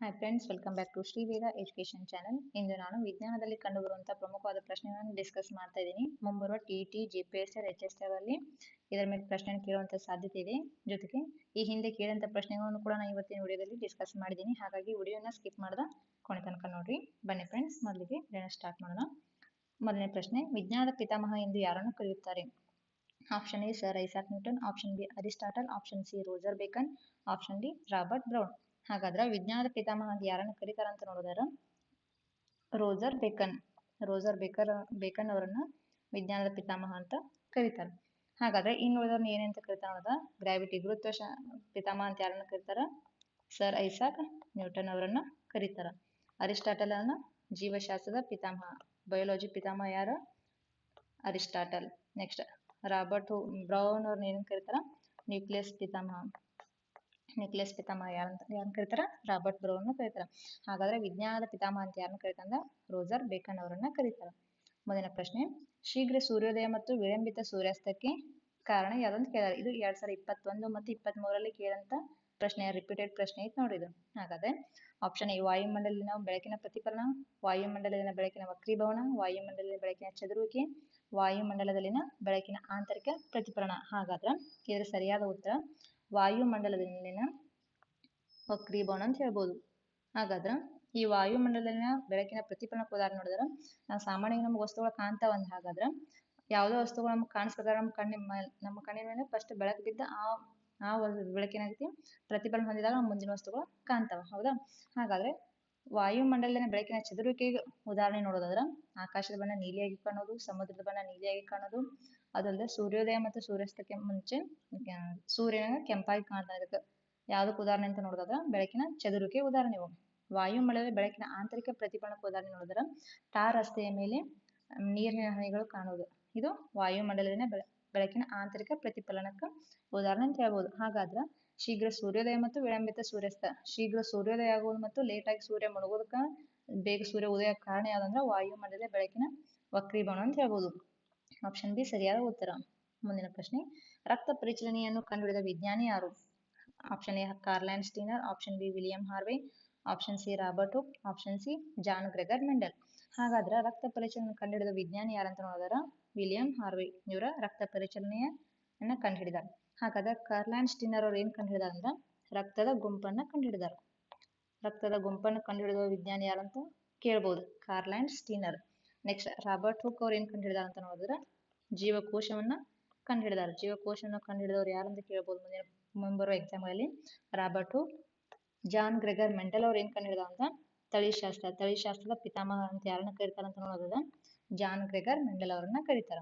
Hi friends welcome back to Shriveda education channel ಇಂದು ನಾನು ವಿಜ್ಞಾನದಲ್ಲಿ ಕಂಡುಬರುವಂತಹ ಪ್ರಮುಖವಾದ ಪ್ರಶ್ನೆಗಳನ್ನು ಡಿಸ್ಕಸ್ ಮಾಡ್ತಾ ಇದ್ದೀನಿ. ಮುಂಬರುವ T T G P S R H S ಅಲ್ಲಿ ಇದರ ಮೇಲೆ ಪ್ರಶ್ನೆ ಕೇಳುವಂತ ಸಾಧ್ಯತೆ ಇದೆ. ಜೊತೆಗೆ ಈ ಹಿಂದೆ ಕೇಳಿದಂಥ ಪ್ರಶ್ನೆಗಳನ್ನು ಕೂಡ ನಾನು ಇವತ್ತಿನ ವಿಡಿಯೋದಲ್ಲಿ ಡಿಸ್ಕಸ್ ಮಾಡಿದ್ದೀನಿ. ಹಾಗಾಗಿ ವಿಡಿಯೋನ ಸ್ಕಿಪ್ ಮಾಡ್ದ ಕೊನೆ ತನಕ ನೋಡ್ರಿ. ಬನ್ನಿ ಫ್ರೆಂಡ್ಸ್ ಮೊದಲಿಗೆ ವಿಡಿಯೋನ ಸ್ಟಾರ್ಟ್ ಮಾಡೋಣ. ಮೊದಲನೇ ಪ್ರಶ್ನೆ, ವಿಜ್ಞಾನದ ಪಿತಾಮಹ ಎಂದು ಯಾರನ್ನು ಕರೆಯುತ್ತಾರೆ? Option A sir Isaac Newton option B Aristotle option C Roger Bacon option D Robert Brown ಹಾಗಾದ್ರೆ ವಿಜ್ಞಾನದ ಪಿತಾಮಹ ಅಂತ ಯಾರನ್ನು ಕರೀತಾರ ಅಂತ ನೋಡಿದಾರ, Roger Bacon, Roger Baker, Bacon ಅವರನ್ನ ವಿಜ್ಞಾನದ ಪಿತಾಮಹ ಅಂತ ಕರೀತಾರೆ. ಹಾಗಾದ್ರೆ ಇನ್ನು ಉಳಿದವ್ರನ್ನ ಏನಂತ ಕರಿತಾರ ನೋಡಿದ ಗ್ರಾವಿಟಿ ಗುರುತ್ವ ಪಿತಾಮಹ ಅಂತ ಯಾರನ್ನ ಕರೀತಾರ? ಸರ್ ಐಸಾಕ್ ನ್ಯೂಟನ್ ಅವರನ್ನ ಕರೀತಾರ. ಅರಿಸ್ಟಾಟಲ್ ಅನ್ನ ಜೀವಶಾಸ್ತ್ರದ ಪಿತಾಮಹ, ಬಯೋಲಜಿ ಪಿತಾಮಹ ಯಾರ? ಅರಿಸ್ಟಾಟಲ್. ನೆಕ್ಸ್ಟ್, ರಾಬರ್ಟ್ ಬ್ರೌನ್ ಅವ್ರನ್ನ ಏನಂತ ಕರೀತಾರ? ನ್ಯೂಕ್ಲಿಯಸ್ ಪಿತಾಮಹ. ನ್ಯೂಕ್ಲಿಯಸ್ ಪಿತಾಮಹ ಯಾರಂತ ಯಾರನ್ನ ಕರೀತಾರ? ರಾಬರ್ಟ್ ಬ್ರೌನ್ ಕರೀತಾರ. ಹಾಗಾದ್ರೆ ವಿಜ್ಞಾನದ ಪಿತಾಮಹ ಅಂತ ಯಾರನ್ನ ಕರೀತಾರ ರೋಜರ್ ಬೇಕನ್ ಅವರನ್ನ ಕರೀತಾರ. ಮುಂದಿನ ಪ್ರಶ್ನೆ, ಶೀಘ್ರ ಸೂರ್ಯೋದಯ ಮತ್ತು ವಿಳಂಬಿತ ಸೂರ್ಯಾಸ್ತಕ್ಕೆ ಕಾರಣ ಯಾವ್ದಂತ ಕೇಳಿದ್ದಾರೆ ಇದು ಎರಡ್ ಸಾವಿರದ ಇಪ್ಪತ್ತೊಂದು ಮತ್ತು ಇಪ್ಪತ್ತ್ ಮೂರರಲ್ಲಿ ಕೇಳಂತ ಪ್ರಶ್ನೆ ರಿಪೀಟೆಡ್ ಪ್ರಶ್ನೆ ಐತೆ ನೋಡಿ ಇದು. ಹಾಗಾದ್ರೆ ಆಪ್ಷನ್ ಎ ವಾಯುಮಂಡಲಿನ ಬೆಳಕಿನ ಪ್ರತಿಫಲನ ವಾಯುಮಂಡಲದಲ್ಲಿನ ಬೆಳಕಿನ ವಕ್ರೀಭವನ ವಾಯುಮಂಡಲದ ಬೆಳಕಿನ ಚದುರುವಿಕೆ, ವಾಯುಮಂಡಲದಲ್ಲಿನ ಬೆಳಕಿನ ಆಂತರಿಕ ಪ್ರತಿಫಲನ. ಹಾಗಾದ್ರೆ, ಇದರ ಸರಿಯಾದ ಉತ್ತರ ವಾಯುಮಂಡಲದಲ್ಲಿನ ವಕ್ರೀಭವನ ಅಂತ ಹೇಳ್ಬೋದು. ಹಾಗಾದ್ರೆ ಈ ವಾಯುಮಂಡಲದಲ್ಲಿನ ಬೆಳಕಿನ ಪ್ರತಿಫಲನಕ್ಕೆ ಉದಾಹರಣೆ ನೋಡಿದ್ರ ನಾವು ಸಾಮಾನ್ಯವಾಗಿ ನಮ್ಗೆ ವಸ್ತುಗಳು ಕಾಣ್ತಾವ ಅಂದ ಹಾಗಾದ್ರೆ ಯಾವುದೋ ವಸ್ತುಗಳು ನಮ್ಗೆ ಕಾಣಿಸ್ಬೇಕಾದ್ರೆ ನಮ್ಮ ಕಣ್ಣಿನ ಮೇಲೆ ನಮ್ಮ ಕಣ್ಣಿನ ಮೇಲೆ ಫಸ್ಟ್ ಬೆಳಕು ಬಿದ್ದ ಆ ಆ ಬೆಳಕಿನಾಗತಿ ಪ್ರತಿಫಲನ ಹೊಂದಿದಾಗ ಮುಂದಿನ ವಸ್ತುಗಳು ಕಾಣ್ತಾವ. ಹೌದಾ? ಹಾಗಾದ್ರೆ ವಾಯುಮಂಡಲಿನ ಬೆಳಕಿನ ಚದುರುವಿಕೆಗೆ ಉದಾಹರಣೆ ನೋಡೋದಾದ್ರೆ ಆಕಾಶದ ಬಣ್ಣ ನೀಲಿಯಾಗಿ ಕಾಣೋದು, ಸಮುದ್ರದ ಬಣ್ಣ ನೀಲಿಯಾಗಿ ಕಾಣೋದು ಅದಲ್ಲದೆ ಸೂರ್ಯೋದಯ ಮತ್ತು ಸೂರ್ಯಾಸ್ತಕ್ಕೆ ಮುಂಚೆ ಸೂರ್ಯನ ಕೆಂಪಾಗಿ ಕಾಣ್ತಾ ಇದಕ್ಕೆ ಯಾವುದಕ್ಕೆ ಉದಾಹರಣೆ ಅಂತ ನೋಡೋದಾದ್ರೆ, ಬೆಳಕಿನ ಚದುರಿಕೆ ಉದಾಹರಣೆ ಇವು ವಾಯುಮಂಡಲದ ಬೆಳಕಿನ ಆಂತರಿಕ ಪ್ರತಿಫಲನಕ್ಕೆ ಉದಾಹರಣೆ ನೋಡಿದ್ರೆ ಟಾರ್ ರಸ್ತೆಯ ಮೇಲೆ ನೀರಿನ ಹನಿಗಳು ಕಾಣುವುದು. ಇದು ವಾಯುಮಂಡಲದ ಬೆಳ, ಬೆಳಕಿನ ಆಂತರಿಕ ಪ್ರತಿಫಲನಕ್ಕೆ ಉದಾಹರಣೆ ಅಂತ ಹೇಳ್ಬೋದು. ಹಾಗಾದ್ರೆ, ಶೀಘ್ರ ಸೂರ್ಯೋದಯ ಮತ್ತು ವಿಳಂಬಿತ ಸೂರ್ಯಾಸ್ತ, ಶೀಘ್ರ ಸೂರ್ಯೋದಯ ಆಗುವುದು ಮತ್ತು ಲೇಟಾಗಿ ಸೂರ್ಯ ಮುಳುಗೋದಕ್ಕೆ ಬೇಗ ಸೂರ್ಯ ಉದಯ ಕಾರಣ ಯಾವ್ದಂದ್ರೆ ವಾಯುಮಂಡಲದ ಬೆಳಕಿನ ವಕ್ರೀಭವನ ಅಂತ ಹೇಳ್ಬೋದು. ಆಪ್ಷನ್ ಬಿ ಸರಿಯಾದ ಉತ್ತರ. ಮುಂದಿನ ಪ್ರಶ್ನೆ, ರಕ್ತ ಪರಿಚಲನೆಯನ್ನು ಕಂಡುಹಿಡಿದ ವಿಜ್ಞಾನಿ ಯಾರು? Option A Karl Landsteiner. Option B William Harvey. Option C Robert Hooke. Option C John Gregor Mendel. ಹಾಗಾದ್ರೆ ರಕ್ತ ಪರಿಚಲನೆ ಕಂಡುಹಿಡಿದ ವಿಜ್ಞಾನಿ ಯಾರಂತ ನೋಡಿದಾರ? William Harvey. ಇವರ ರಕ್ತ ಪರಿಚಲನೆಯನ್ನ ಕಂಡುಹಿಡಿದಾರೆ. ಹಾಗಾದ್ರೆ ಕಾರ್ಲ್ಯಾಂಡ್ ಸ್ಟೀನರ್ ಅವ್ರು ಏನ್ ಕಂಡುಹಿಡಿದಾರ ಅಂದ್ರೆ, ರಕ್ತದ ಗುಂಪನ್ನ ಕಂಡುಹಿಡಿದಾರ. ರಕ್ತದ ಗುಂಪನ್ನು ಕಂಡುಹಿಡಿದ ವಿಜ್ಞಾನಿ ಯಾರಂತ ಕೇಳ್ಬೋದು. Karl Landsteiner. Next Robert Hooke ಅವ್ರು ಏನ್ ಕಂಡುಹಿಡಿದಾರ ಅಂತ ನೋಡಿದ್ರೆ, ಜೀವಕೋಶವನ್ನ ಕಂಡುಹಿಡಿದಾರೆ. ಜೀವಕೋಶವನ್ನು ಕಂಡು ಹಿಡಿದವ್ರು ಯಾರು ಅಂತ ಕೇಳ್ಬೋದು ಮುಂದಿನ, ಮುಂಬರುವ ಎಕ್ಸಾಮ್ಗಳಲ್ಲಿ Robert Hooke John Gregor Mendel ಅವ್ರು ಏನ್ ಕಂಡುಹಿಡಿದ ಅಂತ? ತಳಿಶಾಸ್ತ್ರ, ತಳಿಶಾಸ್ತ್ರದ ಪಿತಾಮಹ ಅಂತ ಯಾರನ್ನ ಕರೀತಾರ ಅಂತ ನೋಡೋದ ಜಾನ್ ಗ್ರೆಗರ್ ಮೆಂಡಲ್ ಅವರನ್ನ ಕರೀತಾರ.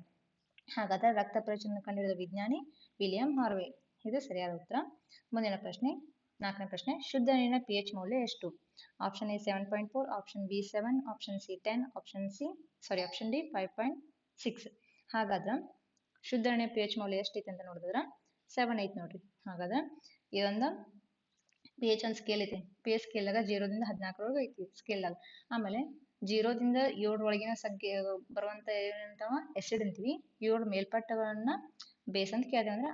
ಹಾಗಾದ್ರೆ ರಕ್ತ ಪರಿಚಲನೆ ಕಂಡುಹಿಡಿದ ವಿಜ್ಞಾನಿ ವಿಲಿಯಂ ಹಾರ್ವೆ. ಇದು ಸರಿಯಾದ ಉತ್ತರ. ಮುಂದಿನ ಪ್ರಶ್ನೆ, ನಾಲ್ಕನೇ ಪ್ರಶ್ನೆ, ಶುದ್ಧ ನೀರಿನ ಪಿ ಎಚ್ ಮೌಲ್ಯ ಎಷ್ಟು? Option A seven point four option B seven option C ten option C sorry option D five point six ಹಾಗಾದ್ರೆ ಶುದ್ಧರಣೆ ಪಿ ಎಚ್ ಮೌಲ್ಯ ಎಷ್ಟೈತೆ ಅಂತ ನೋಡಿದ್ರೆ? ಸೆವೆನ್ ಐತೆ ನೋಡ್ರಿ. ಹಾಗಾದ್ರೆ ಇದೊಂದು ಪಿ ಎಚ್ ಒಂದು ಸ್ಕೇಲ್ ಐತಿ. ಪಿ ಎಚ್ ಸ್ಕೇಲ್ದಾಗ ಜೀರೋದಿಂದ ಹದಿನಾಲ್ಕರವರೆಗೂ ಐತಿ ಸ್ಕೇಲ್ದಾಗ ಆಮೇಲೆ ಜೀರೋದಿಂದ ಏಳರೊಳಗಿನ ಸಂಖ್ಯೆ ಬರುವಂತ ಏನಂತವ? ಎಸಿಡ್ ಅಂತೀವಿ. ಏಳು ಮೇಲ್ಪಟ್ಟಗಳನ್ನ ಬೇಸ್ ಅಂತ ಕೇಳ್ತೀವಿ ಅಂದ್ರೆ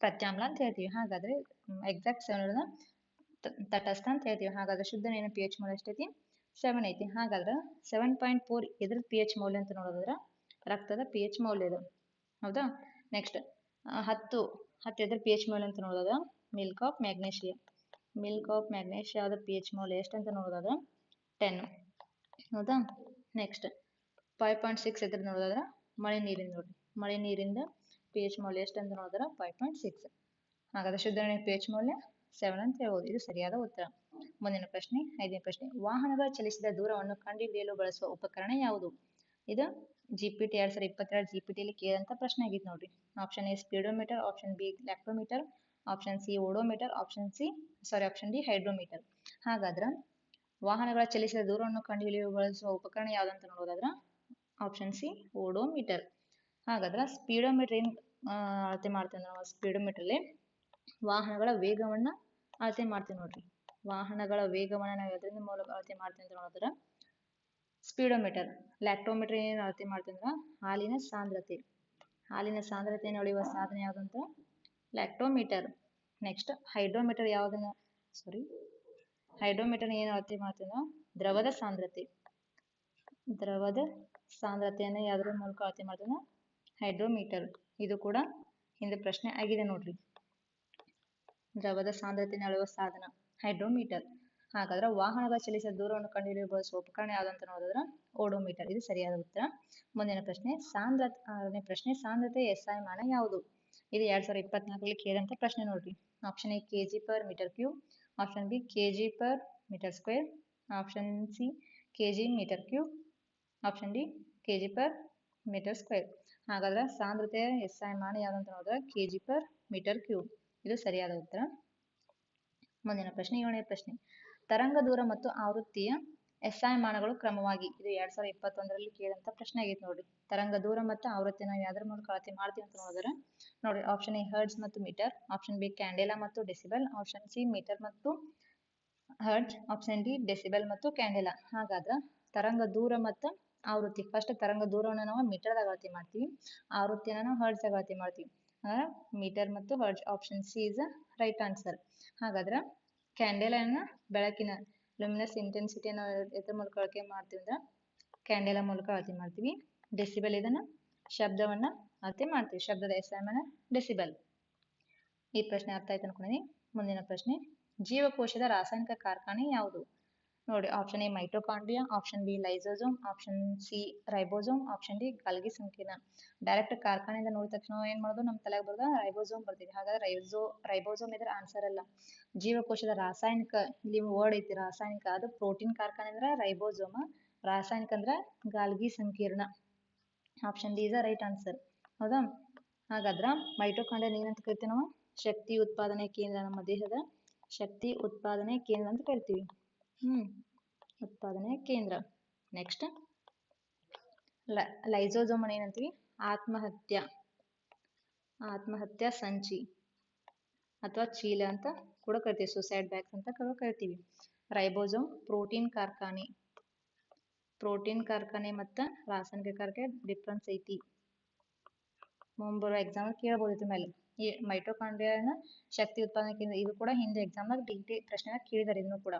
ಪ್ರತ್ಯಾಮ್ಲ ಅಂತ ಹೇಳ್ತೀವಿ. ಹಾಗಾದ್ರೆ ಎಕ್ಸಾಕ್ಟ್ ಸೆವೆನ್ ತಟಸ್ಥ ಅಂತ ಹೇಳ್ತೀವಿ. ಹಾಗಾದ್ರೆ ಶುದ್ಧ ನೀರಿನ ಪಿ ಎಚ್ ಮೌಲ್ಯ ಎಷ್ಟೈತಿ? ಸೆವೆನ್ ಐತಿ. ಹಾಗಾದ್ರೆ ಸೆವೆನ್ ಪಾಯಿಂಟ್ ಫೋರ್ ಇದ್ರ ಪಿ ಎಚ್ ಮೌಲ್ಯ ಅಂತ ನೋಡೋದಾದ್ರೆ ರಕ್ತದ ಪಿ ಎಚ್ ಮೌಲ್ಯ ಇದು. ಹೌದಾ? ನೆಕ್ಸ್ಟ್ ಹತ್ತು ಹತ್ತು ಎದ್ರ ಪಿ ಎಚ್ ಮೌಲ್ಯ ಅಂತ ನೋಡೋದಾದ್ರೆ milk of magnesia milk of ಮ್ಯಾಗ್ನೇಷಿಯಾದ P H ಮೌಲ್ಯ ಎಷ್ಟು ಅಂತ ನೋಡೋದಾದ್ರೆ ಟೆನ್ ಹೌದಾ? ನೆಕ್ಸ್ಟ್ ಫೈವ್ ಪಾಯಿಂಟ್ ಸಿಕ್ಸ್ ಎದ್ರ ನೋಡೋದಾದ್ರೆ ಮಳೆ ನೀರಿನ ನೋಡಿರಿ. ಮಳೆ ನೀರಿಂದ ಪಿ ಎಚ್ ಮೌಲ್ಯ ಎಷ್ಟು ಅಂತ ನೋಡಿದ್ರೆ ಫೈವ್ ಪಾಯಿಂಟ್ ಸಿಕ್ಸ್ ಹಾಗಾದ್ರೆ ಶುದ್ಧ ನೀರಿನ ಪಿ ಎಚ್ ಮೌಲ್ಯ ಸೆವೆನ್ ಅಂತ ಹೇಳ್ಬೋದು. ಇದು ಸರಿಯಾದ ಉತ್ತರ. ಮುಂದಿನ ಪ್ರಶ್ನೆ, ಐದನೇ ಪ್ರಶ್ನೆ. ವಾಹನಗಳ ಚಲಿಸಿದ ದೂರವನ್ನು ಕಂಡುಹಿಡಿಯಲು ಬಳಸುವ ಉಪಕರಣ ಯಾವುದು? ಇದು ಜಿ ಪಿ ಟಿ ಎರಡ್ ಸಾವಿರದ ಇಪ್ಪತ್ತೆರಡು ಜಿ ಪಿ ಟಿಲಿ ಕೇಳಿದಂತ ಪ್ರಶ್ನೆ ಆಗಿತ್ತು ನೋಡ್ರಿ. Option A speedometer option B lactometer option C odometer option C sorry option D hydrometer ಹಾಗಾದ್ರೆ ವಾಹನಗಳ ಚಲಿಸಿದ ದೂರವನ್ನು ಕಂಡುಹಿಡಿಯಲು ಬಳಸುವ ಉಪಕರಣ ಯಾವುದಂತ ನೋಡೋದಾದ್ರೆ ಆಪ್ಷನ್ ಸಿ ಓಡೋಮೀಟರ್ ಹಾಗಾದ್ರೆ ಸ್ಪೀಡೋಮೀಟರ್ ಏನು ಅಳತೆ ಮಾಡ್ತೇವೆ ನಾವು? ಸ್ಪೀಡೋಮೀಟರ್ಲಿ ವಾಹನಗಳ ವೇಗವನ್ನ ಅಳತೆ ಮಾಡ್ತೀವಿ ನೋಡ್ರಿ. ವಾಹನಗಳ ವೇಗವನ್ನು ನಾವು ಯಾವುದ್ರಿಂದ ಮೂಲಕ ಅಳತೆ ಮಾಡ್ತೀವಿ ಅಂತ ನೋಡಿದ್ರೆ? ಸ್ಪೀಡೋಮೀಟರ್, ಲ್ಯಾಕ್ಟೋಮೀಟರ್ ಏನು ಅಳತೆ ಮಾಡ್ತೀವಿ ಹಾಲಿನ ಸಾಂದ್ರತೆ. ಹಾಲಿನ ಸಾಂದ್ರತೆಯನ್ನು ಅಳೆಯುವ ಸಾಧನ ಯಾವುದಂತ ಲ್ಯಾಕ್ಟೋಮೀಟರ್. ನೆಕ್ಸ್ಟ್ ಹೈಡ್ರೋಮೀಟರ್ ಯಾವುದನ್ನ ಸಾರಿ ಹೈಡ್ರೋಮೀಟರ್ ಏನು ಅಳತೆ ಮಾಡ್ತೀವಿ ದ್ರವದ ಸಾಂದ್ರತೆ. ದ್ರವದ ಸಾಂದ್ರತೆಯನ್ನು ಯಾವುದ್ರ ಮೂಲಕ ಅಳತೆ ಮಾಡ್ತೀವಿ ಹೈಡ್ರೋಮೀಟರ್. ಇದು ಕೂಡ ಹಿಂದೆ ಪ್ರಶ್ನೆ ಆಗಿದೆ ನೋಡ್ರಿ. ದ್ರವದ ಸಾಂದ್ರತೆಯನ್ನು ಅಳೆಯುವ ಸಾಧನ, ಹೈಡ್ರೋಮೀಟರ್. ಹಾಗಾದ್ರೆ ವಾಹನದ ಚಲಿಸಿದ ದೂರವನ್ನು ಕಂಡುಹಿಡಿಯಲು ಬಳಸುವ ಉಪಕರಣ ಯಾವ್ದಂತ ನೋಡಿದ್ರೆ ಓಡೋಮೀಟರ್. ಇದು ಸರಿಯಾದ ಉತ್ತರ. ಮುಂದಿನ ಪ್ರಶ್ನೆ, ಸಾಂದ್ರತೆ ಆರನೇ ಪ್ರಶ್ನೆ, ಸಾಂದ್ರತೆ ಎಸ್ಐ ಮಾನ ಯಾವುದು? ಇದು ಎರಡ್ ಸಾವಿರದ ಇಪ್ಪತ್ನಾಲ್ಕರಲ್ಲಿ ಕೇಳಿದಂತ ಪ್ರಶ್ನೆ ನೋಡ್ರಿ. Option A KG per metre cube option B KG per metre square option C KG metre cube option D KG per metre square ಹಾಗಾದ್ರೆ ಸಾಂದ್ರತೆಯ ಎಸ್ಐ ಮಾನ ಯಾವ್ದಂತ ನೋಡಿದ್ರೆ? ಕೆಜಿ ಪರ್ ಮೀಟರ್ ಕ್ಯೂಬ್ ಇದು ಸರಿಯಾದ ಉತ್ತರ. ಮುಂದಿನ ಪ್ರಶ್ನೆ, ಏಳನೇ ಪ್ರಶ್ನೆ. ತರಂಗ ದೂರ ಮತ್ತು ಆವೃತ್ತಿಯ ಎಸ್ಐ ಮಾನಗಳು ಕ್ರಮವಾಗಿ, ಇದು ಎರಡ್ ಸಾವಿರದ ಇಪ್ಪತ್ತೊಂದರಲ್ಲಿ ಕೇಳಿದಂತ ಪ್ರಶ್ನೆ ಆಗೈತೆ ನೋಡ್ರಿ. ತರಂಗ ದೂರ ಮತ್ತು ಆವೃತ್ತಿನ ಯಾವ್ದ್ರ ಮೂಲಕ ಅಳತೆ ಮಾಡ್ತೀವಿ ಅಂತ ನೋಡಿದ್ರೆ, ನೋಡ್ರಿ ಆಪ್ಷನ್ ಎ ಹರ್ಡ್ಸ್ ಮತ್ತು ಮೀಟರ್ ಆಪ್ಷನ್ ಬಿ ಕ್ಯಾಂಡೆಲಾ ಮತ್ತು ಡೆಸಿಬಲ್ ಆಪ್ಷನ್ ಸಿ ಮೀಟರ್ ಮತ್ತು ಹರ್ಡ್ಸ್ ಆಪ್ಷನ್ ಡಿ ಡೆಸಿಬಲ್ ಮತ್ತು ಕ್ಯಾಂಡೆಲಾ ಹಾಗಾದ್ರೆ, ತರಂಗ ದೂರ ಮತ್ತು ಆವೃತ್ತಿ ಫಸ್ಟ್ ತರಂಗ ದೂರವನ್ನು ನಾವು ಮೀಟರ್ದಾಗ ಅಳತೆ ಮಾಡ್ತೀವಿ ಆವೃತ್ತಿನ ನಾವು ಹರ್ಡ್ಸ್ ಅಳತೆ ಮಾಡ್ತೀವಿ. ಮೀಟರ್ ಮತ್ತು hertz option C is right answer ಹಾಗಾದ್ರೆ ಕ್ಯಾಂಡೆಲನ್ನ ಬೆಳಕಿನ ಲುಮಿನಸ್ ಇಂಟೆನ್ಸಿಟಿಯನ್ನು ಎದ್ರ ಮೂಲಕ ಅಳತೆ ಮಾಡ್ತೀವಿ ಅಂದ್ರೆ ಕ್ಯಾಂಡೆಲ ಮೂಲಕ ಅಳತೆ ಮಾಡ್ತೀವಿ. ಡೆಸಿಬಲ್ ಇದನ್ನ ಶಬ್ದವನ್ನ ಅಳತೆ ಮಾಡ್ತೀವಿ. ಶಬ್ದದ ಎಸ್ಎಮನ ಡೆಸಿಬಲ್ ಈ ಪ್ರಶ್ನೆ ಅರ್ಥ ಆಯ್ತು ಅನ್ಕೊಂಡಿನಿ ಮುಂದಿನ ಪ್ರಶ್ನೆ, ಜೀವಕೋಶದ ರಾಸಾಯನಿಕ ಕಾರ್ಖಾನೆ ಯಾವುದು? ನೋಡಿ option A mitochondria option B lysosome option C ribosome option D Golgi ಸಂಕೀರ್ಣ. ಡೈರೆಕ್ಟ್ ಕಾರ್ಖಾನೆಯಿಂದ ನೋಡಿದ ತಕ್ಷಣ ಏನ್ ಮಾಡೋದು? ನಮ್ಮ ತಲೆಗೆ ಬರೋದು ರೈಬೋಸೋಮ್ ಬರ್ತೀವಿ ಹಾಗಾದ್ರೆ ರೈಸೋ ರೈಬೋಸೋಮ್ ಇದ್ರ ಆನ್ಸರ್ ಅಲ್ಲ. ಜೀವಕೋಶದ ರಾಸಾಯನಿಕ, ಇಲ್ಲಿ ವರ್ಡ್ ಐತಿ ರಾಸಾಯನಿಕ, ಅದು ಪ್ರೋಟೀನ್ ಕಾರ್ಖಾನೆ ಅಂದ್ರೆ ರೈಬೋಸೋಮ ರಾಸಾಯನಿಕ ಅಂದ್ರೆ ಗಾಲ್ಗಿ ಸಂಕೀರ್ಣ. Option D is right answer ಹೌದಾ? ಹಾಗಾದ್ರ ಮೈಟೋಕಾಂಡ್ರಿಯಾ ಏನಂತ ಕರಿತೀವಿ ನಾವು ಶಕ್ತಿ ಉತ್ಪಾದನೆ ಕೇಂದ್ರ ನಮ್ಮ ದೇಹದ ಶಕ್ತಿ ಉತ್ಪಾದನೆ ಕೇಂದ್ರ ಅಂತ ಕರಿತೀವಿ. ಉತ್ಪಾದನೆ ಕೇಂದ್ರ. ನೆಕ್ಸ್ಟ್ ಲೈಸೋಸೋಮ್ ಏನಂತೀವಿ? ಆತ್ಮಹತ್ಯ. ಆತ್ಮಹತ್ಯಾ ಸಂಚಿ. ಅಥವಾ ಚೀಲ ಅಂತ ಕೂಡ ಕರಿತೀವಿ. ಸುಸೈಡ್ ಬ್ಯಾಗ್ಸ್ ಅಂತ ಕೂಡ ಕರಿತೀವಿ. ರೈಬೋಸೋಮ್, ಪ್ರೋಟೀನ್ ಕಾರ್ಖಾನೆ. ಪ್ರೋಟೀನ್ ಕಾರ್ಖಾನೆ ಮತ್ತು ರಾಸಾಯನಿಕ ಕಾರ್ಖಾನೆ ಡಿಫ್ರೆನ್ಸ್ ಐತಿ. ಮುಂಬರುವ ಎಕ್ಸಾಮ್ ಕೇಳಬಹುದು ಇದ್ರ ಮೇಲೆ. ಈ ಮೈಟೋಕಾಂಡ್ರಿಯಾನ ಶಕ್ತಿ ಉತ್ಪಾದನೆ ಕೇಂದ್ರ, ಇದು ಕೂಡ ಹಿಂದೆ ಎಕ್ಸಾಮ್ನಾಗ ಡಿಗ್ರಿ ಪ್ರಶ್ನೆ ಕೇಳಿದಾರೆ ಇದನ್ನು ಕೂಡ.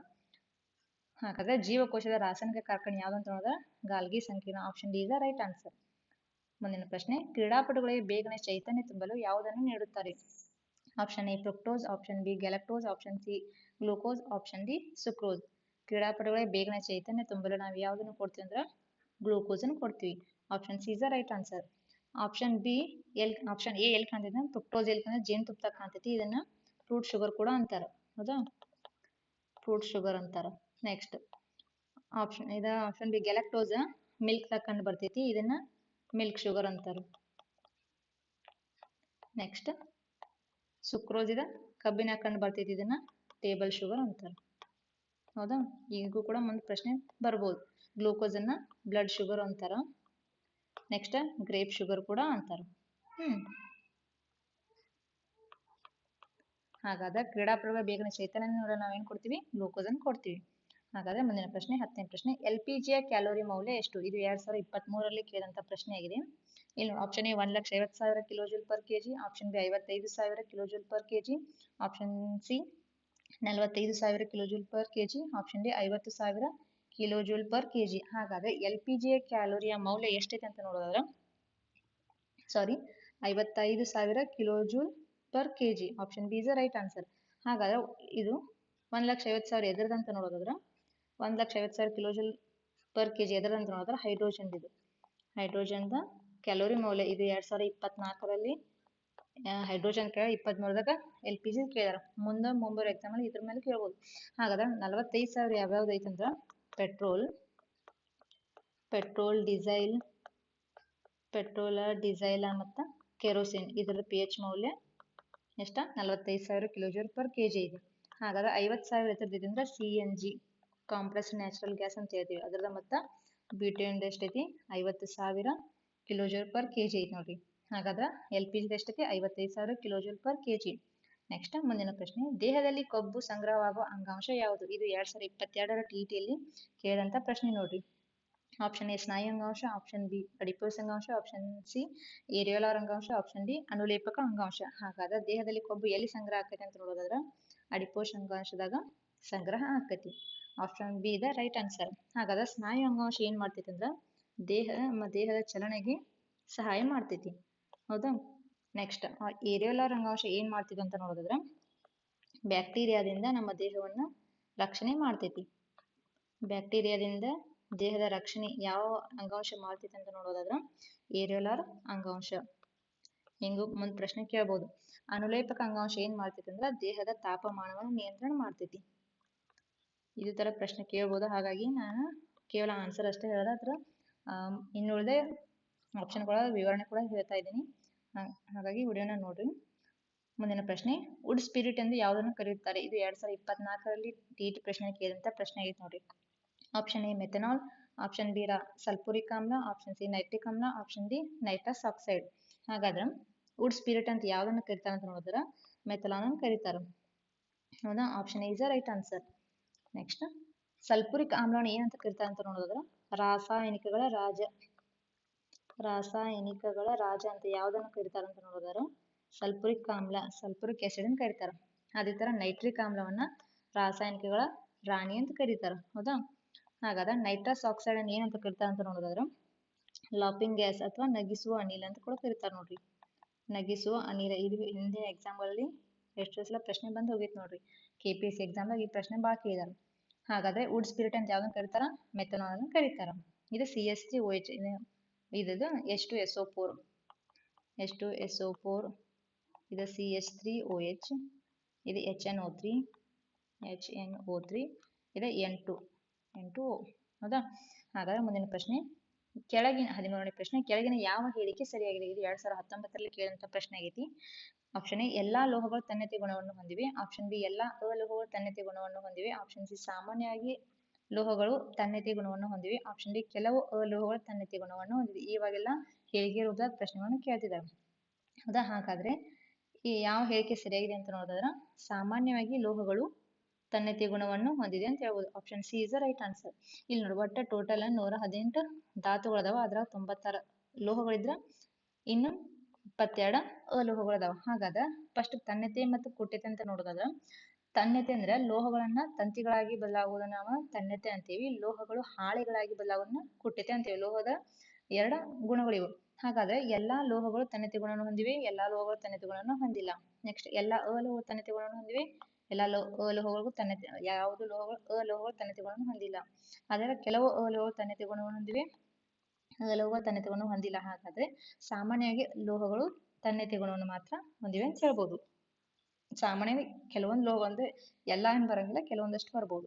ಹಾಗಾದ್ರೆ ಜೀವಕೋಶದ ರಾಸಾಯನಿಕ ಕಾರ್ಖಾನೆ ಅಂತ ನೋಡಿದ್ರೆ ಗಾಲ್ಗಿ, ಸಂಕೀರ್ಣ option D is right answer ಮುಂದಿನ ಪ್ರಶ್ನೆ, ಕ್ರೀಡಾಪಟುಗಳಿಗೆ ಬೇಗನೆ ಚೈತನ್ಯ ತುಂಬಲು ಯಾವುದನ್ನು ನೀಡುತ್ತಾರೆ? Option A fructose option B galactose option C glucose option D sucrose ಕ್ರೀಡಾಪಟುಗಳಿಗೆ ಬೇಗನೆ ಚೈತನ್ಯ ತುಂಬಲು ನಾವು ಯಾವುದನ್ನು ಕೊಡ್ತೀವಿ ಅಂದ್ರೆ ಗ್ಲೂಕೋಸ್ ಅನ್ನು ಕೊಡ್ತೀವಿ. Option C is right answer option B L option A ಎಲ್ಲಿ ಕಾಣ್ತಿದೆ ಫ್ರುಕ್ಟೋಸ್ ಎಲ್ಲಿ ಜೇನು ಜೇನುತುಪ್ಪ ಕಾಣ್ತೈತಿ, ಇದನ್ನ ಫ್ರೂಟ್ ಶುಗರ್ ಕೂಡ ಅಂತಾರ. ಹೌದಾ? ಫ್ರೂಟ್ ಶುಗರ್ ಅಂತಾರ. ನೆಕ್ಸ್ಟ್ ಆಪ್ಷನ್ ಇದು ಆಪ್ಷನ್ ಬಿ ಗ್ಯಾಲಕ್ಟೋಸ್ ಮಿಲ್ಕ್ ಕಂಡು ಬರ್ತೈತಿ. ಇದನ್ನ ಮಿಲ್ಕ್ ಶುಗರ್ ಅಂತಾರೆ. ನೆಕ್ಸ್ಟ್ ಸುಕ್ರೋಸ್ ಇದ ಕಬ್ಬಿನ ಕಂಡು ಬರ್ತೈತಿ ಇದನ್ನ ಟೇಬಲ್ ಶುಗರ್ ಅಂತಾರೆ. ಹೌದಾ? ಈಗೂ ಕೂಡ ಮುಂದೆ ಪ್ರಶ್ನೆ ಬರ್ಬೋದು. ಗ್ಲೂಕೋಸ್ ಅನ್ನ ಬ್ಲಡ್ ಶುಗರ್ ಅಂತಾರ. ನೆಕ್ಸ್ಟ್ ಗ್ರೇಪ್ ಶುಗರ್ ಕೂಡ ಅಂತಾರೆ. ಹ್ಮ್. ಹಾಗಾದ್ರೆ ಕ್ರೀಡಾಪ್ರಭ ಬೇಗನೆ ಚೈತನ್ಯ ನಾವು ನಾವೇನ್ ಕೊಡ್ತೀವಿ? ಗ್ಲೂಕೋಸ್ ಅನ್ನ ಕೊಡ್ತೀವಿ. ಹಾಗಾದ್ರೆ ಮುಂದಿನ ಪ್ರಶ್ನೆ, ಹತ್ತನೇ ಪ್ರಶ್ನೆ. ಎಲ್ ಪಿ ಜಿಯ ಕ್ಯಾಲೋರಿ ಮೌಲ್ಯ ಎಷ್ಟು? ಇದು ಎರಡ್ ಸಾವಿರದ ಇಪ್ಪತ್ತ್ ಮೂರರಲ್ಲಿ ಕೇಳಿದಂತ ಪ್ರಶ್ನೆ ಆಗಿದೆ. ಇಲ್ಲಿ ಆಪ್ಷನ್ ಎ ಒಂದ್ ಲಕ್ಷ ಐವತ್ತು ಸಾವಿರ kilojoule per KG option B ಐವತ್ತೈದು ಸಾವಿರ kilojoule per KG option C ನಲವತ್ತೈದು ಸಾವಿರ kilojoule per KG option D ಐವತ್ತು ಸಾವಿರ ಕಿಲೋಜೂಲ್ ಪರ್ ಕೆಜಿ ಹಾಗಾದ್ರೆ ಎಲ್ ಪಿ ಜಿಯ ಕ್ಯಾಲೋರಿಯ ಮೌಲ್ಯ ಎಷ್ಟೈತೆ ಅಂತ ನೋಡೋದಾದ್ರೆ ಸಾರಿ ಐವತ್ತೈದು ಸಾವಿರ kilojoule per KG option B is right answer ಹಾಗಾದ್ರೆ ಇದು ಒಂದ್ ಲಕ್ಷ ಐವತ್ತು ಸಾವಿರ ಎದ್ರದಂತ ನೋಡೋದಾದ್ರೆ ಒಂದ್ ಲಕ್ಷ ಐವತ್ತು ಸಾವಿರ ಕಿಲೋಜಲ್ ಪರ್ ಕೆ ಕೆಜಿ ಎದ್ರದಂತ ನೋಡಿದ್ರೆ ಹೈಡ್ರೋಜನ್ ಇದು. ಹೈಡ್ರೋಜನ್ದ ಕ್ಯಾಲೋರಿ ಮೌಲ್ಯ ಇದು ಎರಡು ಸಾವಿರದ ಇಪ್ಪತ್ನಾಲ್ಕರಲ್ಲಿ ಹೈಡ್ರೋಜನ್ ಕೇಳ ಇಪ್ಪತ್ಮೂರದಾಗ ಎಲ್ ಪಿ ಜಿ ಕೇಳ್ಯಾರ. ಮುಂದೆ ಮುಂಬರೋ ಎಕ್ಸಾಮ್ ಅಲ್ಲಿ ಇದ್ರ ಮೇಲೆ ಕೇಳ್ಬೋದು. ಹಾಗಾದ್ರೆ ನಲವತ್ತೈದು ಸಾವಿರ ಯಾವ್ಯಾವ್ದು ಐತಂದ್ರೆ petrol petrol diesel petrol diesel ಮತ್ತು ಕೆರೋಸಿನ್ ಇದರ ಪಿ ಎಚ್ ಮೌಲ್ಯ ಎಷ್ಟ? ನಲವತ್ತೈದು ಸಾವಿರ ಕಿಲೋಜೂಲ್ ಪರ್ ಕೆ ಜಿ ಇದೆ. ಹಾಗಾದ್ರೆ ಐವತ್ತು ಸಾವಿರ ಎತ್ತರದಿದೆ C N G compress natural gas ಅಂತ ಹೇಳ್ತೀವಿ. ಅದ್ರದ ಮತ್ತ ಬ್ಯೂಟೇನ್ ಎಷ್ಟೈತಿ? ಐವತ್ತು ಸಾವಿರ ಕಿಲೋಜೂಲ್ ಪರ್ ಕೆ ಜಿ ಐತಿ ನೋಡ್ರಿ. ಹಾಗಾದ್ರೆ ಎಲ್ ಪಿ ಜಿದು ಎಷ್ಟೈತಿ? ಐವತ್ತೈದು ಸಾವಿರ kilojoule per K G. Next ಮುಂದಿನ ಪ್ರಶ್ನೆ, ದೇಹದಲ್ಲಿ ಕೊಬ್ಬು ಸಂಗ್ರಹವಾಗುವ ಅಂಗಾಂಶ ಯಾವುದು? ಇದು ಎರಡ್ ಸಾವಿರದ ಇಪ್ಪತ್ತೆರಡರ ಟಿ ಟಿಯಲ್ಲಿ ಕೇಳಿದಂತ ಪ್ರಶ್ನೆ ನೋಡ್ರಿ. ಆಪ್ಷನ್ ಎ ಸ್ನಾಯು ಅಂಗಾಂಶ. ಆಪ್ಷನ್ ಬಿ ಅಡಿಪೋಸ್ ಅಂಗಾಂಶ. ಆಪ್ಷನ್ ಸಿ ಏರಿಯೋಲಾರ್ ಅಂಗಾಂಶ. ಆಪ್ಷನ್ ಡಿ ಅನುಲೇಪಕ ಅಂಗಾಂಶ. ಹಾಗಾದ್ರೆ ದೇಹದಲ್ಲಿ ಕೊಬ್ಬು ಎಲ್ಲಿ ಸಂಗ್ರಹ ಆಕೈತೆ ಅಂತ ನೋಡೋದಾದ್ರೆ ಅಡಿಪೋಸ್ ಅಂಗಾಂಶದಾಗ ಸಂಗ್ರಹ ಆಕತಿ. Option B the right answer ಹಾಗಾದ್ರೆ ಸ್ನಾಯು ಅಂಗಾಂಶ ಏನ್ ಮಾಡ್ತೈತಿ ಅಂದ್ರೆ, ದೇಹ ನಮ್ಮ ದೇಹದ ಚಲನೆಗೆ ಸಹಾಯ ಮಾಡ್ತೈತಿ. ಹೌದಾ? ನೆಕ್ಸ್ಟ್ ಏರಿಯೋಲಾರ್ ಅಂಗಾಂಶ ಏನ್ ಮಾಡ್ತೈತಿ ಅಂತ ನೋಡಿದ್ರೆ ಬ್ಯಾಕ್ಟೀರಿಯಾದಿಂದ ನಮ್ಮ ದೇಹವನ್ನ ರಕ್ಷಣೆ ಮಾಡ್ತೈತಿ. ಬ್ಯಾಕ್ಟೀರಿಯಾದಿಂದ ದೇಹದ ರಕ್ಷಣೆ ಯಾವ ಅಂಗಾಂಶ ಮಾಡ್ತೈತಿ ಅಂತ ನೋಡೋದಾದ್ರ ಏರಿಯೋಲಾರ್ ಅಂಗಾಂಶ. ಹಿಂಗು ಮುಂದ್ ಪ್ರಶ್ನೆ ಕೇಳ್ಬೋದು. ಅನುಲೇಪಕ ಅಂಗಾಂಶ ಏನ್ ಮಾಡ್ತೈತಿ ಅಂದ್ರ, ದೇಹದ ತಾಪಮಾನವನ್ನು ನಿಯಂತ್ರಣ ಮಾಡ್ತೈತಿ. ಇದು ತರ ಪ್ರಶ್ನೆ ಕೇಳ್ಬೋದು? ಹಾಗಾಗಿ ನಾನು ಕೇವಲ ಆನ್ಸರ್ ಅಷ್ಟೇ ಹೇಳಿದೆ. ಅದರ ಇನ್ನುಳಿದೆ ಆಪ್ಷನ್ಗಳ ವಿವರಣೆ ಕೂಡ ಹೇಳ್ತಾ ಇದ್ದೀನಿ. ಹಾಗಾಗಿ ವಿಡಿಯೋನ ನೋಡ್ರಿ. ಮುಂದಿನ ಪ್ರಶ್ನೆ ವುಡ್ ಸ್ಪಿರಿಟ್ ಎಂದು ಯಾವುದನ್ನು ಕರೆಯುತ್ತಾರೆ? ಇದು ಎರಡ್ ಸಾವಿರದ ಇಪ್ಪತ್ನಾಲ್ಕರಲ್ಲಿ ಟಿ ಪ್ರಶ್ನೆ ಕೇಳಿದಂತ ಪ್ರಶ್ನೆ ಆಗೈತೆ ನೋಡಿ option A methanol option B ರಾ ಆಮ್ಲ. ಆಪ್ಷನ್ ಸಿ ನೈಟ್ರಿಕ್ ಆಮ್ಲ. ಆಪ್ಷನ್ ಡಿ ನೈಟ್ರಸ್ ಆಕ್ಸೈಡ್ ಹಾಗಾದ್ರೆ ವುಡ್ ಸ್ಪಿರಿಟ್ ಅಂತ ಯಾವುದನ್ನು ಕರೀತಾರೆ ಅಂತ ನೋಡಿದ್ರೆ? ಮೆಥನಾಲ್ ಅನ್ನು ಕರೀತಾರ. ಹೌದಾ? Option is right answer next sulphuric ಆಮ್ಲವನ್ನು ಏನಂತ ಕರಿತಾರೆ ಅಂತ ನೋಡಿದ್ರ? ರಾಸಾಯನಿಕಗಳ ರಾಜ. ರಾಸಾಯನಿಕಗಳ ರಾಜ ಅಂತ ಯಾವ್ದನ್ನು ಕರಿತಾರೆ ಅಂತ ನೋಡಿದ್ರ? ಸಲ್ಫುರಿಕ್ ಆಮ್ಲ ಸಲ್ಫುರಿಕ್ ಆಸಿಡ್ ಅಂತ ಕರಿತಾರ. ಅದೇ ತರ ನೈಟ್ರಿಕ್ ಆಮ್ಲವನ್ನ ರಾಸಾಯನಿಕಗಳ ರಾಣಿ ಅಂತ ಕರೀತಾರ. ಹೌದಾ? ಹಾಗಾದ್ರೆ ನೈಟ್ರಸ್ ಆಕ್ಸೈಡ್ ಅನ್ನ ಏನಂತ ಕರಿತಾರ ಅಂತ ನೋಡಿದ್ರ? ಲಾಪಿಂಗ್ ಗ್ಯಾಸ್ ಅಥವಾ ನಗಿಸುವ ಅನಿಲ ಅಂತ ಕೂಡ ಕರಿತಾರ ನೋಡ್ರಿ. ನಗಿಸುವ ಅನಿಲ, ಇದು ಹಿಂದೆ ಎಕ್ಸಾಮ್ಗಳಲ್ಲಿ ಎಷ್ಟು ಸಲ ಪ್ರಶ್ನೆ ಬಂದು ಹೋಗೈತೆ ನೋಡ್ರಿ. ಕೆ ಪಿ ಎಸ್ ಸಿ ಈ ಪ್ರಶ್ನೆ ಭಾಳ ಕೇಳಿದಾರ. ಹಾಗಾದ್ರೆ ವುಡ್ ಸ್ಪಿರಿಟ್ ಅಂತ ಯಾವ್ದನ್ನ ಕರಿತಾರ? ಮೆಥನಾಲ್ ಅನ್ನು ಕರೀತಾರ. ಇದು C S G O H ಇದು H two S O four H two S O four ಇದು C H three O H ಇದು H N O three H N O three ಇದು N two N two O ಹೌದಾ? ಹಾಗಾದ್ರೆ ಮುಂದಿನ ಪ್ರಶ್ನೆ. ಕೆಳಗಿನ ಹದಿಮೂರನೇ ಪ್ರಶ್ನೆ, ಕೆಳಗಿನ ಯಾವ ಹೇಳಿಕೆ ಸರಿಯಾಗಿದೆ? ಇದು ಎರಡ್ ಸಾವಿರದ ಹತ್ತೊಂಬತ್ತರಲ್ಲಿ ಕೇಳಿದಂತ ಪ್ರಶ್ನೆ ಆಗೈತಿ. ಆಪ್ಷನ್ ಎ ಎಲ್ಲಾ ಲೋಹಗಳು ತನ್ನತೆ ಗುಣವನ್ನು ಹೊಂದಿವೆ. ಆಪ್ಷನ್ ಬಿ ಎಲ್ಲಾ ಅಲೋಹಗಳು ತನ್ನತೆ ಗುಣವನ್ನು ಹೊಂದಿವೆ. ಆಪ್ಷನ್ ಸಿ ಸಾಮಾನ್ಯವಾಗಿ ಲೋಹಗಳು ತನ್ನತೆ ಗುಣವನ್ನು ಹೊಂದಿವೆ. ಆಪ್ಷನ್ ಡಿ ಕೆಲವು ಅಲೋಹಗಳು ತನ್ನತೆ ಗುಣವನ್ನು ಹೊಂದಿವೆ. ಇವಾಗೆಲ್ಲ ಹೇಳಿಕೆ ರೂಪದ ಪ್ರಶ್ನೆಗಳನ್ನು ಕೇಳ್ತಿದ್ದಾರೆ ಹೌದಾ ಹಾಗಾದ್ರೆ, ಈ ಯಾವ ಹೇಳಿಕೆ ಸರಿಯಾಗಿದೆ ಅಂತ ನೋಡಿದ್ರ ಸಾಮಾನ್ಯವಾಗಿ ಲೋಹಗಳು ತನ್ನತೆ ಗುಣವನ್ನು ಹೊಂದಿದೆ ಅಂತ ಹೇಳ್ಬೋದು. Option C is right answer ಇಲ್ಲಿ ನೋಡಿ, ಒಟ್ಟ ಟೋಟಲ್ ನೂರ ಹದಿನೆಂಟು ಧಾತುಗಳದಾವ ಅದ್ರಾಗ ತೊಂಬತ್ತಾರು ಲೋಹಗಳಿದ್ರ, ಇನ್ನು ಇಪ್ಪತ್ತೆರಡು ಅಲೋಹಗಳದಾವ. ಹಾಗಾದ ಫಸ್ಟ್ ತನ್ನತೆ ಮತ್ತು ಕುಟ್ಯತೆ ಅಂತ ನೋಡೋದಾದ್ರೆ ತನ್ಯತೆ ಅಂದ್ರೆ ಲೋಹಗಳನ್ನ ತಂತಿಗಳಾಗಿ ಬದಲಾಗುವುದನ್ನ ನಾವು ತನ್ಯತೆ ಅಂತೀವಿ. ಲೋಹಗಳು ಹಾಳೆಗಳಾಗಿ ಬದಲಾಗೋದನ್ನ ಕುಟ್ಯತೆ ಅಂತೀವಿ. ಲೋಹದ ಎರಡು ಗುಣಗಳಿವು. ಹಾಗಾದ್ರೆ ಎಲ್ಲಾ ಲೋಹಗಳು ತನ್ನತೆ ಗುಣವನ್ನು ಹೊಂದಿವೆ, ಎಲ್ಲಾ ಲೋಹಗಳು ತನ್ನತೆ ಗುಣವನ್ನು ಹೊಂದಿಲ್ಲ. ನೆಕ್ಸ್ಟ್ ಎಲ್ಲಾ ಅಲೋಹ ತನ್ನತೆ ಗುಣವನ್ನು ಹೊಂದಿವೆ ಎಲ್ಲಾ ಲೋಹಗಳು ತನ್ನ ಯಾವುದು ಲೋಹಗಳು ಅಲೋಹಗಳು ತನ್ನತೆ ಗುಣವನ್ನು ಹೊಂದಿಲ್ಲ. ಆದರೆ ಕೆಲವು ಅಲೋಹಗಳು ಗುಣವನ್ನು ಹೊಂದಿವೆ ಅಲೋಹಗಳು ತನ್ನತೆ ಗುಣವನ್ನು ಹೊಂದಿಲ್ಲ. ಹಾಗಾದ್ರೆ ಸಾಮಾನ್ಯವಾಗಿ ಲೋಹಗಳು ತನ್ನತೆ ಗುಣವನ್ನು ಮಾತ್ರ ಹೊಂದಿವೆ ಅಂತ ಹೇಳ್ಬೋದು. ಸಾಮಾನ್ಯವಾಗಿ ಕೆಲವೊಂದು ಲೋಹ ಅಂದ್ರೆ ಎಲ್ಲ ಏನ್ ಬರಂಗಿಲ್ಲ, ಕೆಲವೊಂದಷ್ಟು ಬರ್ಬೋದು.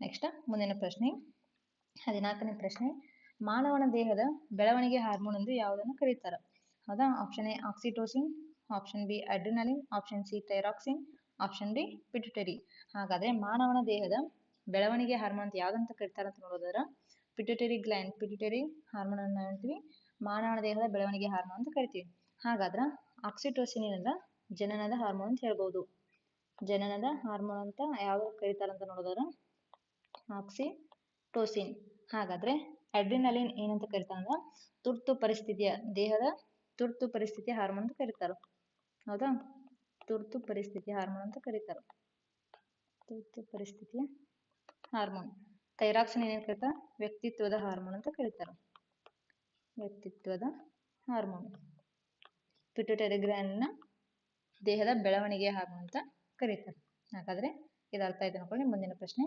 ನೆಕ್ಸ್ಟ್ ಮುಂದಿನ ಪ್ರಶ್ನೆ, ಹದಿನಾಲ್ಕನೇ ಪ್ರಶ್ನೆ, ಮಾನವನ ದೇಹದ ಬೆಳವಣಿಗೆ ಹಾರ್ಮೋನ್ ಎಂದು ಯಾವುದನ್ನು ಕರೀತಾರೆ? ಹೌದಾ? Option A oxytocin option B adrenaline option C thyroxine option D pituitary ಹಾಗಾದ್ರೆ ಮಾನವನ ದೇಹದ ಬೆಳವಣಿಗೆ ಹಾರ್ಮೋನ್ ಯಾವ್ದಂತ ಕರಿತಾರೆ ಅಂತ ನೋಡೋದಾರ ಪಿಟ್ಯುಟರಿ ಗ್ಲ್ಯಾಂಡ್ ಪಿಟ್ಯುಟರಿ ಹಾರ್ಮೋನ್ ಅನ್ನ ಹೇಳ್ತೀವಿ. ಮಾನವನ ದೇಹದ ಬೆಳವಣಿಗೆ ಹಾರ್ಮೋನ್ ಅಂತ ಕರಿತೀವಿ. ಹಾಗಾದ್ರೆ ಆಕ್ಸಿಟೋಸಿನ್ ಏನಂದ್ರ ಜನನದ ಹಾರ್ಮೋನ್ ಅಂತ ಹೇಳ್ಬೋದು. ಜನನದ ಹಾರ್ಮೋನ್ ಅಂತ ಯಾವ ಕರೀತಾರ ಅಂತ ನೋಡೋದಾರ ಆಕ್ಸಿಟೋಸಿನ್ ಹಾಗಾದ್ರೆ ಅಡ್ರಿನಲಿನ್ ಏನಂತ ಕರಿತಾರ ಅಂದ್ರ, ತುರ್ತು ಪರಿಸ್ಥಿತಿಯ ದೇಹದ ತುರ್ತು ಪರಿಸ್ಥಿತಿಯ ಹಾರ್ಮೋನ್ ಅಂತ ಕರೀತಾರ. ಹೌದಾ? ತುರ್ತು ಪರಿಸ್ಥಿತಿ ಹಾರ್ಮೋನ್ ಅಂತ ಕರೀತಾರೆ. ತುರ್ತು ಪರಿಸ್ಥಿತಿಯ ಹಾರ್ಮೋನ್. ಥೈರಾಕ್ಸಿನ್ ಏನೇನು ಕರೀತಾರೆ ವ್ಯಕ್ತಿತ್ವದ ಹಾರ್ಮೋನ್ ಅಂತ ಕರೀತಾರೆ. ವ್ಯಕ್ತಿತ್ವದ ಹಾರ್ಮೋನ್. ಪಿಟುಟರಿ ಗ್ಲ್ಯಾಂಡ್ನ ದೇಹದ ಬೆಳವಣಿಗೆ ಹಾರ್ಮೋನ್ ಅಂತ ಕರೀತಾರೆ. ಹಾಗಾದ್ರೆ ಇದು ಅರ್ಥ ಆಯ್ತು ಅನ್ಕೊಳ್ಳಿ ಮುಂದಿನ ಪ್ರಶ್ನೆ.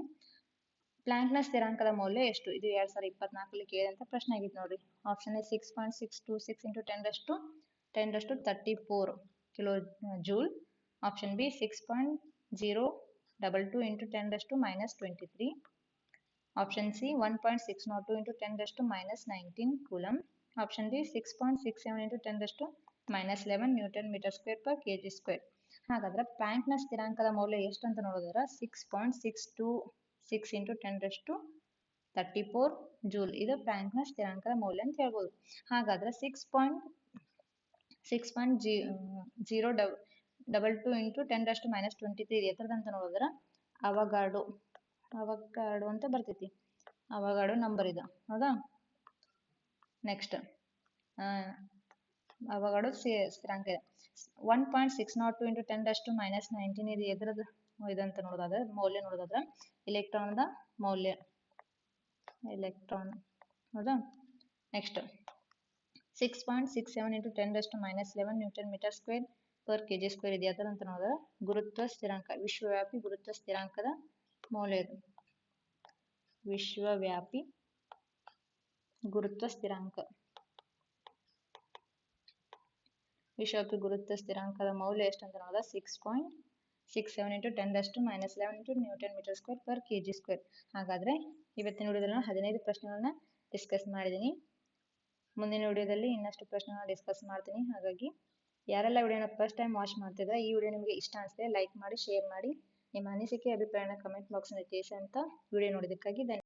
ಪ್ಲಾಂಕ್ನ ಸ್ಥಿರಾಂಕದ ಮೌಲ್ಯ ಎಷ್ಟು? ಇದು ಎರಡ್ ಸಾವಿರದ ಇಪ್ಪತ್ನಾಲ್ಕಲ್ಲಿ ಕೇಳಿದಂತ ಪ್ರಶ್ನೆ ಆಗಿತ್ತು ನೋಡ್ರಿ. Option A six point six two six into ten ರಷ್ಟು ಟೆನ್ ರಷ್ಟು thirty four kilo joule option B six point zero double two into ten ರಷ್ಟು minus twenty three option C one point six nought two into ten ರಷ್ಟು minus nineteen coulomb option D six point six seven into ten ರಷ್ಟು minus eleven newton metre square per K G square ಹಾಗಾದ್ರೆ ಪ್ಯಾಂಕ್ನ ಸ್ಥಿರಾಂಕದ ಮೌಲ್ಯ ಎಷ್ಟು ಅಂತ ನೋಡಿದ್ರೆ six point six two six into ten ರಷ್ಟು ತರ್ಟಿ ಫೋರ್ ಜೂಲ್ ಇದು ಪ್ಯಾಂಕ್ನ ಸ್ಥಿರಾಂಕದ ಮೌಲ್ಯ ಅಂತ ಹೇಳ್ಬೋದು. ಹಾಗಾದ್ರೆ six point six point G zero dub double two into ten ರಷ್ಟು ಮೈನಸ್ ಟ್ವೆಂಟಿ ತ್ರೀ ಎತ್ತರದಂತ ನೋಡಿದ್ರೆ ಅವಗಾಡು ಅವಗಾಡು ಅಂತ ಬರ್ತೈತಿ. ಅವಗಾಡು ನಂಬರ್ ಇದು. ಹೌದಾ? ನೆಕ್ಸ್ಟ್ ಅವಗಾಡು ಸ್ಥಿರಾಂಕ ಇದೆ. One point six nought two into ten ರಷ್ಟು ಮೈನಸ್ ನೈನ್ಟೀನ್ ಇದು. ಎದ್ರದ್ದು ಇದಂತ ನೋಡೋದಾದ್ರೆ ಮೌಲ್ಯ ನೋಡೋದಾದ್ರೆ ಇಲೆಕ್ಟ್ರಾನ್ದ ಮೌಲ್ಯ. ಎಲೆಕ್ಟ್ರಾನ್ ಹೌದಾ? Next six point six seven into ten ರಷ್ಟು minus eleven newton metre square per K G square ಇದೆಯಾ ಅದರ ಅಂತ ನೋಡಿದ್ರೆ ಗುರುತ್ವ ಸ್ಥಿರಾಂಕ, ವಿಶ್ವವ್ಯಾಪಿ ಗುರುತ್ವ ಸ್ಥಿರಾಂಕದ ಮೌಲ್ಯ ಇದು. ವಿಶ್ವವ್ಯಾಪಿ ಗುರುತ್ವ ಸ್ಥಿರಾಂಕ. ವಿಶ್ವವ್ಯಾಪಿ ಗುರುತ್ವ ಸ್ಥಿರಾಂಕದ ಮೌಲ್ಯ ಎಷ್ಟು ಅಂತ ನೋಡಿದ್ರೆ six point six seven into ten minus eleven into newton metre square per K G square ಹಾಗಾದರೆ ಇವತ್ತಿನ ವಿಡಿಯೋದಲ್ಲಿ ಹದಿನೈದು ಪ್ರಶ್ನೆಗಳನ್ನ ಡಿಸ್ಕಸ್ ಮಾಡಿದ್ದೀನಿ. ಮುಂದಿನ ವಿಡಿಯೋದಲ್ಲಿ ಇನ್ನಷ್ಟು ಪ್ರಶ್ನೆಗಳನ್ನ ಡಿಸ್ಕಸ್ ಮಾಡ್ತೀನಿ. ಹಾಗಾಗಿ ಯಾರೆಲ್ಲ ವಿಡಿಯೋನ ಫಸ್ಟ್ ಟೈಮ್ ವಾಚ್ ಮಾಡ್ತಿದ್ರೆ ಈ ವಿಡಿಯೋ ನಿಮಗೆ ಇಷ್ಟ ಅನಿಸಿದ್ರೆ ಲೈಕ್ ಮಾಡಿ ಶೇರ್ ಮಾಡಿ. ನಿಮ್ಮ ಅನಿಸಿಕೆ, ಅಭಿಪ್ರಾಯನ ಕಮೆಂಟ್ ಬಾಕ್ಸ್ನಲ್ಲಿ ತಿಳಿಸಿ ಅಂತ ವಿಡಿಯೋ ನೋಡೋದಕ್ಕಾಗಿ